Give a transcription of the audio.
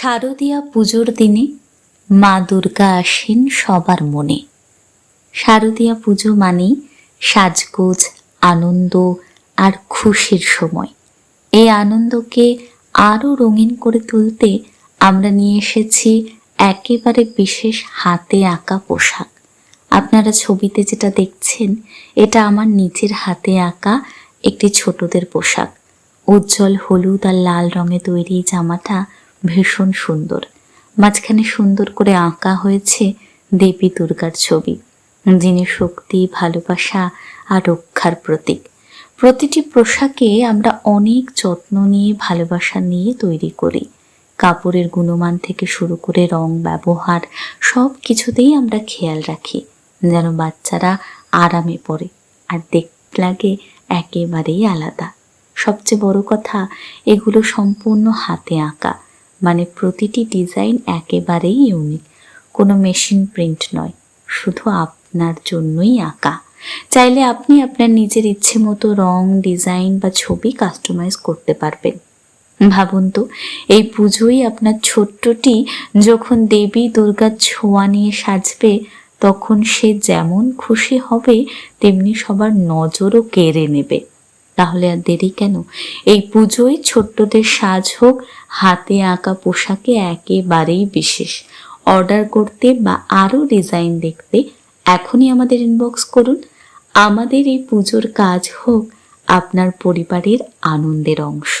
শারদীয়া পুজোর দিনে মা দুর্গা আসেন সবার মনে। শারদীয়া পুজো মানেই সাজগোজ, আনন্দ আর খুশির সময়। এই আনন্দকে আরও রঙিন করে তুলতে আমরা নিয়ে এসেছি একেবারে বিশেষ হাতে আঁকা পোশাক। আপনারা ছবিতে যেটা দেখছেন, এটা আমার নিজের হাতে আঁকা একটি ছোটদের পোশাক। উজ্জ্বল হলুদ আর লাল রঙে তৈরি জামাটা ভীষণ সুন্দর। মাঝখানে সুন্দর করে আঁকা হয়েছে দেবী দুর্গার ছবি, যিনি শক্তি, ভালোবাসা আর রক্ষার প্রতীক। প্রতিটি পোশাকে আমরা অনেক যত্ন নিয়ে, ভালোবাসা নিয়ে তৈরি করি। কাপড়ের গুণমান থেকে শুরু করে রং, ব্যবহার, সব কিছুতেই আমরা খেয়াল রাখি, যেন বাচ্চারা আরামে পড়ে আর দেখতে লাগে একেবারেই আলাদা। সবচেয়ে বড় কথা, এগুলো সম্পূর্ণ হাতে আঁকা। মানে প্রতিটি ডিজাইন একেবারেই ইউনিক কোনো মেশিন প্রিন্ট নয়, শুধু আপনার জন্যই আঁকা। চাইলে আপনি আপনার নিজের ইচ্ছে মতো রং ডিজাইন বা ছবি কাস্টমাইজ করতে পারবেন। ভাবুন তো, এই পুজোই আপনার ছোট্টটি যখন দেবী দুর্গার ছোঁয়া নিয়ে সাজবে, তখন সে যেমন খুশি হবে, তেমনি সবার নজরও কেড়ে নেবে। তাহলে আর দেরি কেন? এই পুজোয় ছোট্টদের সাজ হোক, হাতে আঁকা পোশাকে একেবারেই বিশেষ। অর্ডার করতে বা আরও ডিজাইন দেখতে এখনই আমাদের ইনবক্স করুন। আমাদের এই পুজোর কাজ হোক, আপনার পরিবারের আনন্দের অংশ।